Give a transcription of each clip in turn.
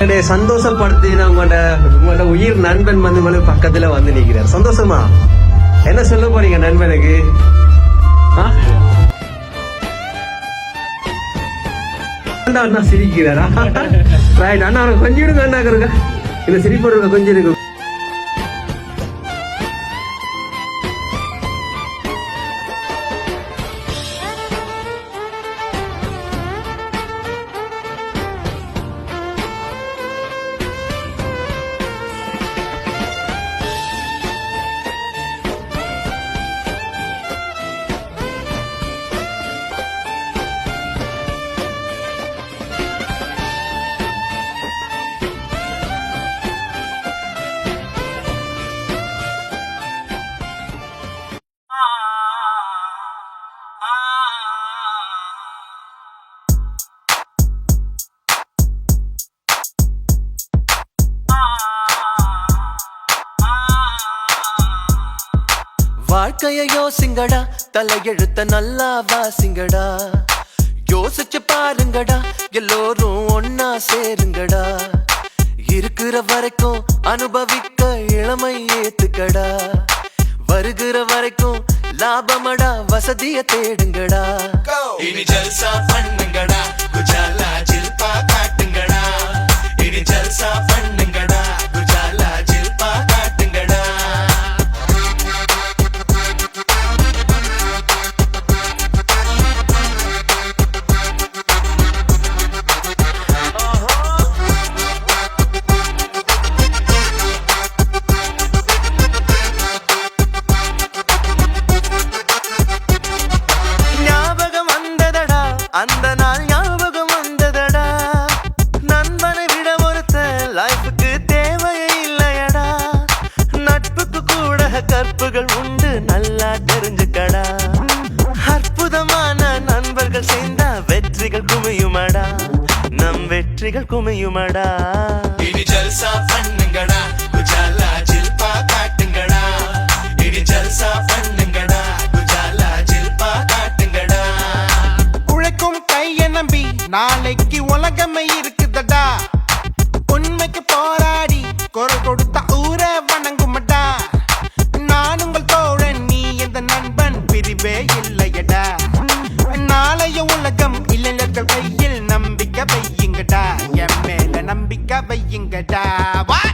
என்னுடைய சந்தோஷப்படுத்தின உங்களோட உங்களோட உயிர் நண்பன் வந்து உங்களுக்கு பக்கத்துல வந்து நிக்கிறார். சந்தோஷமா? என்ன சொல்ல போறீங்க நண்பனுக்கு? அண்ணா சிரிக்கிறாரா? ரைட் அண்ணா கொஞ்சம் இருங்க அண்ணா இருக்க இல்ல சிரிப்பு கொஞ்சம் இருக்கு வாழ்க்கைய யோசிங்கடா. தலையெழுத்த நல்லா வாசிங்கடா. யோசிச்சு பாருங்கடா. எல்லோரும் ஒன்னா சேருங்கடா. இருக்கிற வரைக்கும் அனுபவிக்க இளமை ஏத்துக்கடா. வருகிற வரைக்கும் லாபமடா வசதிய தேடுங்கடா. இனி ஜல்சா பண்ணுங்கடா. குஜாலா ஜில்பா காட்டுங்கடா. இனி ஜல்சா பண்ணு வெற்றிகள் குமியுமடா இனி ஜல்சா பண்ணுங்கடா குஜாலா ஜில்பா காட்டுங்கடா. இனி ஜல்சா பண்ணுங்கடா குஜாலா ஜில்பா காட்டுங்கடா. உழைக்கும் கைய நம்பி நாளைக்கு உலகமே இருக்குதடா Bye.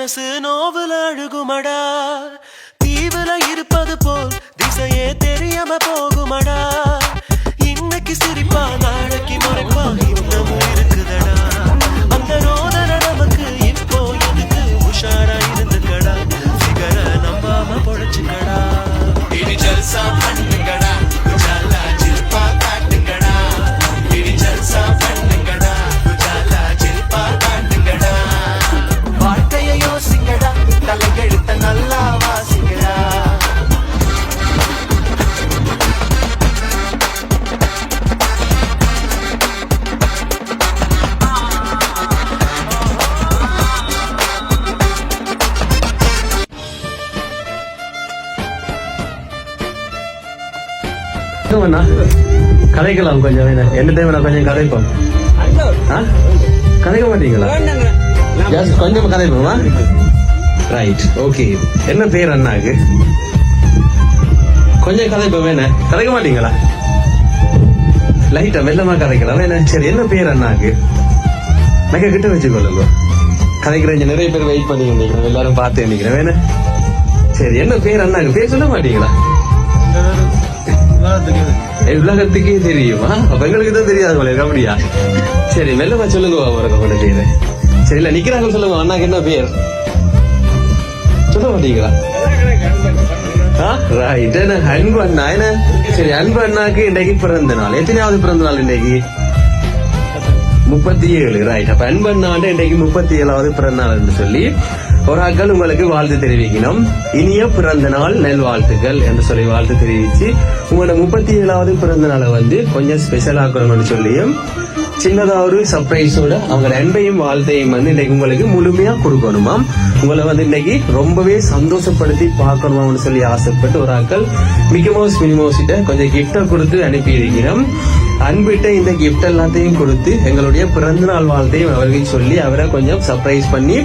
மனசு நோவுல அழுகுமடா. அண்ணா கதைக்கலாம் கொஞ்சம் வேணும் என்ன டைம் கொஞ்சம் கதைப்போம். ஆ? கதைக்க மாட்டீங்களா? Just கொஞ்சம் கதைப்போமா? ரைட் ஓகே என்ன பேர் அண்ணாக்கு? கொஞ்சம் கதைப்போம் வேணே. கதைக்க மாட்டீங்களா? லைட்டா மெல்லமா கதைக்கலாம் என்ன சரி என்ன பேர் அண்ணாக்கு? நகை கிட்ட வச்சுக்கொள்ளுங்க. கதைக்கிறேன் நிறைய பேர் வெயிட் பண்ணி நினைக்கிறேன் எல்லாரும் பார்த்து நினைக்கிறேன் வேணா. சரி என்ன பேர் அண்ணாக்கு? பேர் சொல்ல மாட்டீங்களா? உலகத்துக்கே தெரியுமா. அப்ப தான் தெரியாது போல அப்படியா சரி மெல்லமா சொல்லுங்க அவருக்கு உங்களோட பேரு சரி இல்ல நிக்கிறாங்க சொல்லுங்க அண்ணாக்கு என்ன பேர்? சொல்ல மாட்டீங்களா ரைட் என்ன அன்பு அண்ணா என்ன? சரி அன்பு அண்ணாக்கு இன்றைக்கு பிறந்த நாள். எத்தனையாவது பிறந்த நாள் இன்றைக்கு? முப்பத்தி ஏழு ரைட் அப்ப அன்பு அண்ணாண்டு இன்றைக்கு முப்பத்தி ஏழாவது பிறந்த நாள் என்று சொல்லி புறாக்கள் உங்களுக்கு வாழ்த்து தெரிவிக்கணும். இனிய பிறந்த நாள் நல் வாழ்த்துக்கள் என்று சொல்லி வாழ்த்து தெரிவிச்சு உங்களோட முப்பத்தி ஏழாவது பிறந்த நாளை வந்து கொஞ்சம் ஸ்பெஷல் ஆக்கணும்னு சொல்லியும் சின்னதா ஒரு சர்ப்ரைஸோட அவங்க அன்பையும் வாழ்த்தையும் வந்து இன்னைக்கு உங்களுக்கு முழுமையா கொடுக்கணுமாம் உங்களை வந்து இன்னைக்கு ரொம்பவே சந்தோஷப்படுத்தி பார்க்கணுமாம்னு சொல்லி ஆசைப்பட்டு ஒரு ஆக்கள் மிக்கமோஸ் மினிமோஸ் கொஞ்சம் கிஃப்டை கொடுத்து அனுப்பி இருக்கிறோம் அன்பிட்ட இந்த கிஃப்ட் எல்லாத்தையும் கொடுத்து எங்களுடைய பிறந்தநாள் வாழ்த்தையும் அவருக்கு சொல்லி அவரை கொஞ்சம் சர்ப்ரைஸ் பண்ணி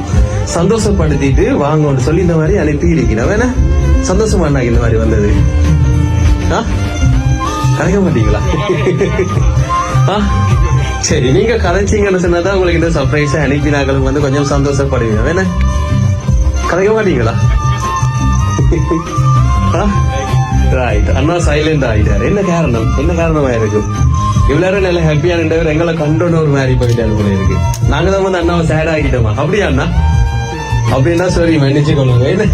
சந்தோஷப்படுத்திட்டு வாங்கன்னு சொல்லி இந்த மாதிரி அனுப்பி இருக்கிறோம் வேணா சந்தோஷமா இந்த மாதிரி வந்தது? ஆ? கரைக்க மாட்டீங்களா? ஆ? சரி நீங்க கதைச்சிங்கன்னு சொன்னதான் உங்களுக்கு இந்த சர்ப்ரைஸை அனுப்பினாக்களுக்கு வந்து கொஞ்சம் சந்தோஷப்படுவீங்க. வேணா? கதைக்க மாட்டீங்களா? ரைட் அண்ணா சைலண்ட் ஆயிட்டாரு. என்ன காரணம்? என்ன காரணமா இருக்கு? இவ்வளவு நல்ல ஹாப்பியா நின்றவர் எங்களை கண்டோன்னு ஒரு மாதிரி போயிட்டாரு போல இருக்கு. நாங்க தான் வந்து அண்ணாவை சேட் ஆகிட்டோமா அப்படியா அண்ணா? அப்படின்னா சரி மன்னிச்சு கொள்ளுங்க என்ன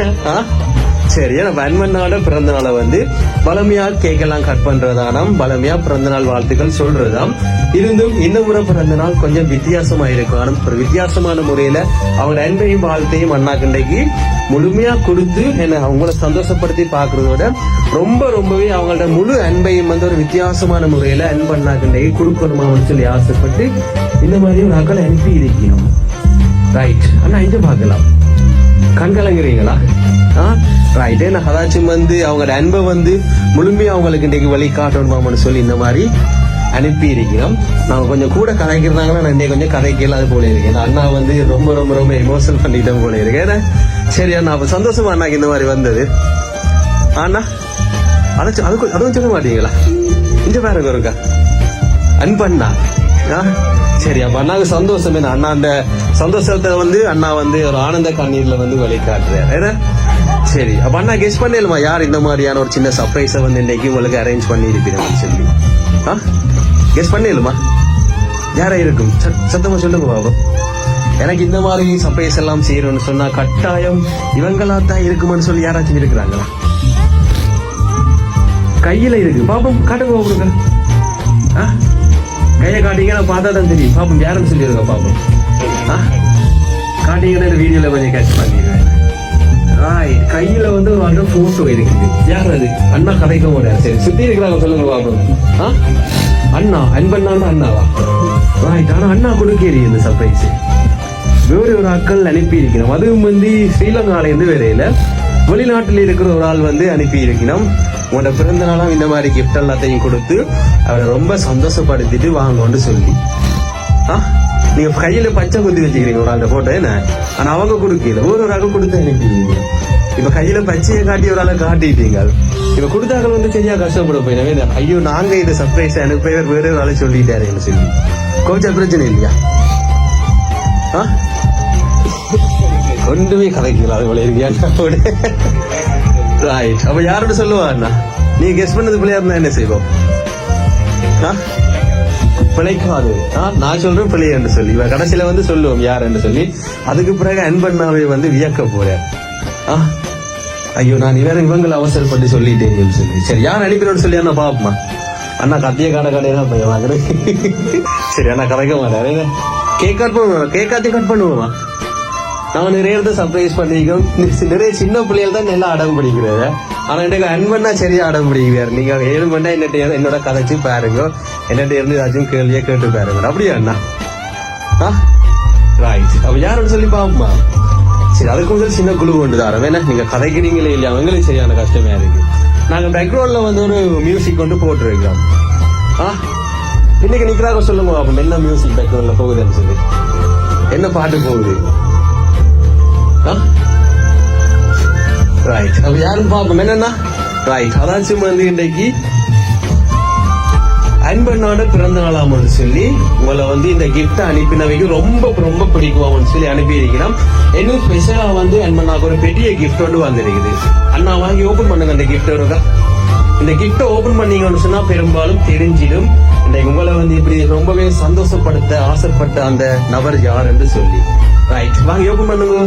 சரியா சரி பிறந்த நாளை வந்து பழமையா கேக் எல்லாம் கட் பண்றதானாம் பழமையா பிறந்த நாள் வாழ்த்துக்கள் சொல்றதாம். இருந்தும் இந்த முறை பிறந்த நாள் கொஞ்சம் வித்தியாசமா இருக்கும் ஆனா ஒரு வித்தியாசமான முறையில அவங்க அன்பையும் வாழ்த்தையும் அண்ணா கண்டைக்கு முழுமையா கொடுத்து என்ன அவங்கள சந்தோஷப்படுத்தி பாக்குறதோட ரொம்ப ரொம்பவே அவங்களோட முழு அன்பையும் வந்து ஒரு வித்தியாசமான முறையில அன்பு அண்ணா கண்டைக்கு கொடுக்கணுமான்னு சொல்லி ஆசைப்பட்டு இந்த மாதிரி ஒரு அக்களை அனுப்பி இருக்கணும் ரைட் அண்ணா இங்க பார்க்கலாம். கண்கலங்குறீங்களா? ஆஹ் ஆ? ரைட்டு நான் கதாச்சும் வந்து அவங்களோட அன்பை வந்து முழுமையாக அவங்களுக்கு இன்றைக்கு வழி காட்டணுமாமனு சொல்லி இந்த மாதிரி அனுப்பி இருக்கிறோம் நாங்க கொஞ்சம் கூட கதைக்கிறாங்கன்னா நான் இன்னைக்கு கொஞ்சம் கதைக்க இல்லாத போல இருக்கேன் அண்ணா வந்து ரொம்ப ரொம்ப ரொம்ப எமோஷனல் பண்ணிட்டோம் போல இருக்கேன் ஏன்னா, சரி அண்ணா அப்போ சந்தோஷமா அண்ணாக்கு இந்த மாதிரி வந்தது? அண்ணா அதாச்சும் அதுக்கு அதுவும் சொல்ல மாட்டீங்களா? இந்த பாருங்க இருக்கா அன்பண்ணா ஆ? சரி அப்ப அண்ணாவுக்கு சந்தோஷம் என்ன? அண்ணா அந்த சந்தோஷத்தை வந்து அண்ணா வந்து ஒரு ஆனந்த கண்ணீர்ல வந்து வழிகாட்டுறாரு. ஏன்னா? சரி. அப்ப அண்ணா கெஸ் பண்ணலுமா யார் இந்த மாதிரியான ஒரு சின்ன சர்ப்ரைஸை வந்து இன்னைக்கு உங்களுக்கு அரேஞ்ச் பண்ணி இருக்கிறேன்னு சொல்லி? கெஸ் பண்ணலுமா யாரா இருக்கும்? சத்- சத்தமா சொல்லுங்க பாபா. எனக்கு இந்த மாதிரி சர்ப்ரைஸ் எல்லாம் செய்யணும்னு சொன்னா கட்டாயம் இவங்களா தான் இருக்குமான்னு சொல்லி யாராச்சும் இருக்கிறாங்களா? கையில இருக்கு. பாப்போம் காட்டுங்க உங்களுக்கு ஆ? கையை காட்டிங்கன்னா பார்த்தா தான் தெரியும். பாப்போம் யாருன்னு சொல்லியிருக்கோம் பாப்போம் ஆ? காட்டிங்கன்னா இந்த வீடியோல கொஞ்சம் கேட்ச் பண்ணிடுவேன் Right. கையில வந்து வந்து போட்டோ இருக்குது யார் அது? அண்ணா கதைக்க முடியாது சரி சுத்தி இருக்கிறாங்க சொல்லுங்க பாப்போம் ஆ? அண்ணா அன்பண்ணா அண்ணாவா? ரைட் ஆனா அண்ணா கொடுக்கேரி இந்த சர்ப்ரைஸ் வேறு ஒரு ஆட்கள் அனுப்பி இருக்கிறோம் அதுவும் வந்து ஸ்ரீலங்கால இருந்து வேறையில வெளிநாட்டில் இருக்கிற ஒரு ஆள் வந்து அனுப்பி இருக்கிறோம் உங்களோட பிறந்த நாளாம் இந்த மாதிரி கிஃப்ட் எல்லாத்தையும் கொடுத்து அவரை ரொம்ப சந்தோஷப்படுத்திட்டு வாங்கன்னு சொல்லி. ஆ? நீங்க கையில பச்சை குத்தி வச்சுக்கிறீங்க ஒரு ஆள்கிட்ட போட்டோ என்ன? ஆனா அவங்க கொடுக்கல. ஒரு ஒரு ஆள் கொடுத்து அனுப்பிடுவீங்க இப்ப கையில பச்சையை காட்டி ஒரு ஆளை காட்டிட்டீங்க. இப்ப கொடுத்தாக்கள் வந்து சரியா கஷ்டப்பட போயினவே ஐயோ நாங்க இந்த சர்ப்ரைஸ் எனக்கு பேர் வேற ஒரு ஆளை சொல்லிட்டாருன்னு சொல்லி கோச்சா பிரச்சனை இல்லையா? ஆ? ஒன்றுமே கதைக்கல அது போல இருக்கியா ரைட் அப்ப யாரோட சொல்லுவா அண்ணா? நீ கெஸ் பண்ணது பிள்ளையா இருந்தா என்ன செய்வோம்? ஆ? பிழைக்காது. ஆ, நான் சொல்றேன் பிழை என்று சொல்லி. இவன் கடைசியில வந்து சொல்லுவோம் யார் என்று சொல்லி. அதுக்கு பிறகு அன்பண்ணாவை வந்து வியக்க போறேன் ஆ? ஐயோ நான் இவர இவங்களை அவசரப்பட்டு சொல்லிட்டேன் சொல்லி. சரி யார் அனுப்பினோன்னு சொல்லி அண்ணா பாப்பமா? அண்ணா கத்திய கடை கடையா பையன் வாங்குறேன் சரி அண்ணா கதைக்க மாட்டேன் கேக் கட் பண்ணுவோம்? கேக் காத்தி கட் பண்ணுவோமா? நான் நிறைய இடத்த சர்ப்ரைஸ் பண்ணிருக்கோம். நிறைய சின்ன பிள்ளைகள் தான் நல்லா அடம் பிடிக்கிறாரு ஆனா எனக்கு அன்பண்ணா சரியா அடம் பிடிக்கிறார். நீங்க ஏழு மணி என்னோட கதைச்சு பாருங்க. என்னட்ட இருந்து ஏதாச்சும் கேள்வியே கேட்டு பாருங்க அப்படியா அண்ணா? ரைட் அப்ப யாரோட சொல்லி பாப்போமா சரி அதுக்கு முதல் சின்ன குழு கொண்டு தரோம் வேணா நீங்க கதைக்கிறீங்களே இல்லையா? அவங்களுக்கு சரியான கஷ்டமே இருக்கு. நாங்க பேக்ரவுண்ட்ல வந்து ஒரு மியூசிக் கொண்டு போட்டுருக்கோம் ஆ? இன்னைக்கு நிக்கிறாங்க சொல்லுங்க. அப்ப என்ன மியூசிக் பேக்ரவுண்ட்ல போகுதுன்னு சொல்லி. என்ன பாட்டு போகுது? ரைட் அப்ப யாரும் பாப்போம். என்னன்னா ரைட் அதாச்சும் வந்து இன்றைக்கு அன்பண்ணோட பிறந்த நாளாம்னு சொல்லி உங்களை வந்து இந்த கிஃப்ட் அனுப்பினவைக்கு ரொம்ப ரொம்ப பிடிக்கும்னு சொல்லி அனுப்பியிருக்கிறோம். இன்னும் ஸ்பெஷலா வந்து அன்பண்ணாக்கு ஒரு பெரிய கிஃப்ட் ஒன்று வந்திருக்குது. அண்ணா வாங்கி ஓபன் பண்ணுங்க அந்த கிஃப்ட் இருக்கா இந்த கிஃப்டை ஓபன் பண்ணீங்கன்னு சொன்னா பெரும்பாலும் தெரிஞ்சிடும். இன்னைக்கு உங்களை வந்து இப்படி ரொம்பவே சந்தோஷப்படுத்த ஆசைப்பட்ட அந்த நபர் யார் என்று சொல்லி. ரைட் வாங்க ஓபன் பண்ணுங்க.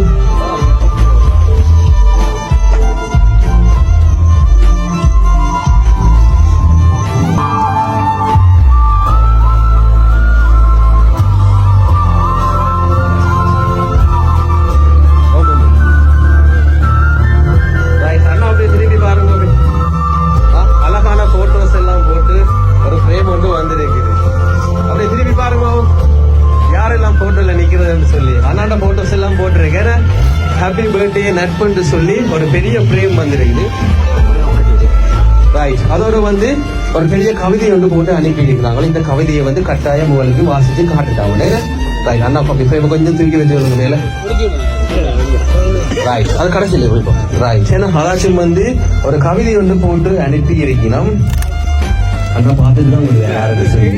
ஹாப்பி நட்புன்னு சொல்லி ஒரு பெரிய பிரேம் வந்திருக்குது. ரைட் அதோட வந்து ஒரு பெரிய கவிதை ஒன்று போட்டு அனுப்பி இருக்கிறாங்களோ இந்த கவிதையை வந்து கட்டாயம் உங்களுக்கு வாசிச்சு காட்டுட்டாங்க ரைட் அண்ணா அப்படி ஃப்ரேம் கொஞ்சம் தூக்கி வச்சு மேல. ரைட் அது கடைசியில் இருக்கும் ரைட் ஏன்னா ஹராச்சும் வந்து ஒரு கவிதை ஒன்று போட்டு அனுப்பி இருக்கணும் அண்ணா பார்த்துட்டு தான் உங்களுக்கு யாருக்கு சொல்லி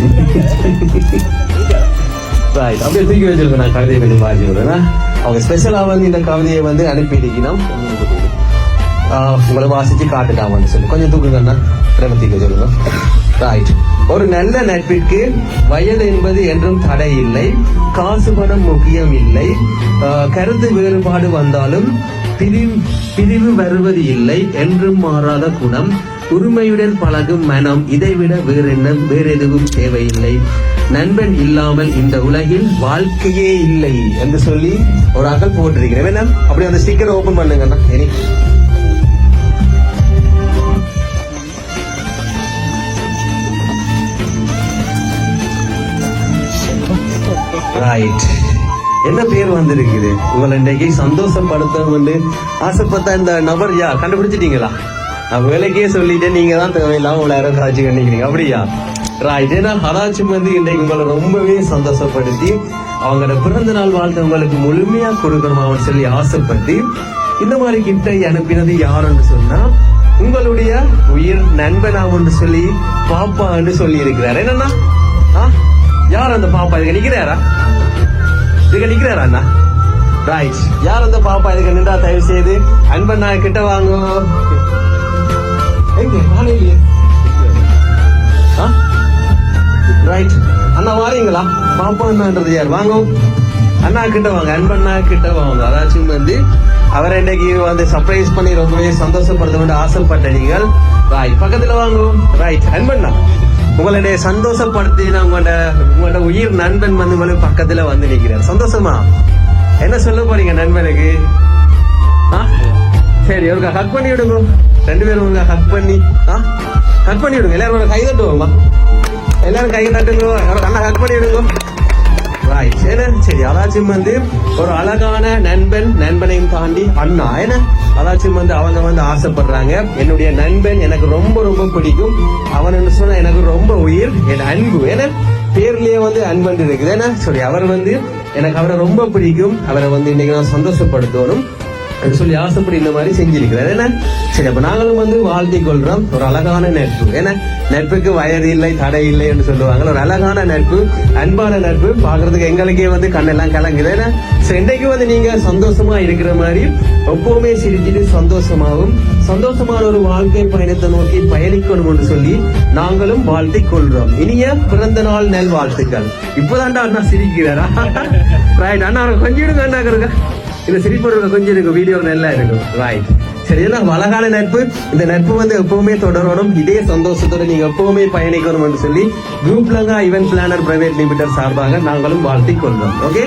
ரைட் அப்படியே தூக்கி வச்சிருக்கேன் நான் கவிதை கொஞ்சம் பாதி விடுறேன். அவங்க ஸ்பெஷலாக வந்து இந்த கவிதையை வந்து அனுப்பி ஆஹ் உங்களை வாசிச்சு காட்டுட்டாமன்னு சொல்லி. கொஞ்சம் தூக்குங்கண்ணா. பிரேம சொல்லுங்க. ரைட் ஒரு நல்ல நட்பிற்கு வயது என்பது என்றும் தடை இல்லை. காசு பணம் முக்கியம் இல்லை. ஆஹ் கருத்து வேறுபாடு வந்தாலும் பிரிவு பிரிவு வருவது இல்லை என்றும் மாறாத குணம். உரிமையுடன் பழகும் மனம். இதைவிட வேறு என்ன வேறு எதுவும் தேவையில்லை. நண்பன் இல்லாமல் இந்த உலகில் வாழ்க்கையே இல்லை என்று சொல்லி ஒரு அகல் போட்டிருக்கிறேன். அப்படி அந்த ஸ்டிக்கர் ஓபன் பண்ணுங்கண்ணா. எனி ரைட் என்ன பேர் வந்திருக்குது? உங்களை இன்றைக்கு சந்தோஷப்படுத்த வந்து ஆசைப்பட்ட இந்த நபர் யா கண்டுபிடிச்சிட்டீங்களா? நான் வேலைக்கே சொல்லிட்டேன் நீங்க தான் தேவையில்லாம உங்களை யாரும் காட்சி கண்டிக்கிறீங்க அப்படியா? ரைட் ஏன்னா வந்து இன்றைக்கு உங்களை ரொம்பவே சந்தோஷப்படுத்தி அவங்களோட பிறந்த நாள் வாழ்த்து உங்களுக்கு முழுமையா கொடுக்கணும் அவன் சொல்லி ஆசைப்பட்டு இந்த மாதிரி கிஃப்டை அனுப்பினது யாருன்னு சொன்னா உங்களுடைய உயிர் நண்பனாமன்னு சொல்லி பாப்பான்னு சொல்லி இருக்கிறார் என்னன்னா ஆ? யார் அந்த பாப்பா? இதுக்கு நிக்கிறாரா? இதுக்கு நிக்கிறாரா அண்ணா? ரைட் யார் அந்த பாப்பா? இதுக்கு நின்றா தயவு செய்து அன்பண்ணா கிட்ட வாங்க. எங்க? ரைட் அண்ணா வாரீங்களா? பாப்பா அண்ணான்றது யார்? வாங்க. அண்ணா கிட்ட வாங்க அன்பண்ணா கிட்ட வாங்க. அதாச்சும் வந்து அவரை இன்னைக்கு வந்து சர்ப்ரைஸ் பண்ணி ரொம்பவே சந்தோஷப்படுத்த வேண்டிய ஆசைப்பட்ட நீங்கள். ரைட் பக்கத்துல வாங்க. ரைட் அன்பண்ணா உங்களுடைய சந்தோஷப்படுத்தின உங்களோட உங்களோட உயிர் நண்பன் வந்து உங்களுக்கு பக்கத்துல வந்து நிற்கிறார் சந்தோஷமா? என்ன சொல்ல போறீங்க நண்பனுக்கு? ஆ? சரி ஒரு ஹக் பண்ணி விடுங்க ரெண்டு பேரும் உங்க ஹக் பண்ணி ஹக் பண்ணி விடுங்க எல்லாரும் கை தட்டுவோமா எல்லாரும் கை தட்டுங்க நல்லா ஹக் பண்ணிடுங்க ரைட் ஏன்னா சரி அதாச்சும் வந்து ஒரு அழகான நண்பன் நண்பனையும் தாண்டி அண்ணா ஏன்னா அதாச்சும் வந்து அவங்க வந்து ஆசைப்படுறாங்க என்னுடைய நண்பன் எனக்கு ரொம்ப ரொம்ப பிடிக்கும் அவன் சொன்னா எனக்கு ரொம்ப உயிர் என் அன்பு ஏன்னா பேர்லயே வந்து அன்பன் இருக்குது ஏன்னா சரி அவர் வந்து எனக்கு அவரை ரொம்ப பிடிக்கும் அவரை வந்து இன்னைக்கு நான் சந்தோஷப்படுத்தணும் சொல்லி ஆசைப்படி இந்த மாதிரி செஞ்சிருக்கிறார். என்ன சரி அப்ப நாங்களும் வந்து வாழ்த்தி கொள்றோம். ஒரு அழகான நட்பு. ஏன்னா நட்புக்கு வயது இல்லை தடை இல்லை என்று சொல்லுவாங்க ஒரு அழகான நட்பு அன்பான நட்பு. பாக்குறதுக்கு எங்களுக்கே வந்து கண்ணெல்லாம் கலங்குது. ஏன்னா சரி, இன்றைக்கு வந்து நீங்க சந்தோஷமா இருக்கிற மாதிரி எப்பவுமே சிரிச்சிட்டு சந்தோஷமாவும் சந்தோஷமான ஒரு வாழ்க்கை பயணத்தை நோக்கி பயணிக்கணும் என்று சொல்லி நாங்களும் வாழ்த்தி கொள்றோம். இனிய பிறந்த நாள் நெல் வாழ்த்துக்கள் இப்பதான்டா அண்ணா சிரிக்கிறாரா? ரைட் அண்ணா கொஞ்சம் அண்ணா இந்த சிரிப்பு கொஞ்சம் இருக்கு வீடியோ நல்லா இருக்கும். ரைட் சரி இதெல்லாம் அழகான நட்பு. இந்த நட்பு வந்து எப்பவுமே தொடரணும். இதே சந்தோஷத்தோட நீங்க எப்பவுமே பயணிக்கணும் என்று சொல்லி group Lanka event planner private limited சார்பாக நாங்களும் வாழ்த்தி கொள்வோம். ஓகே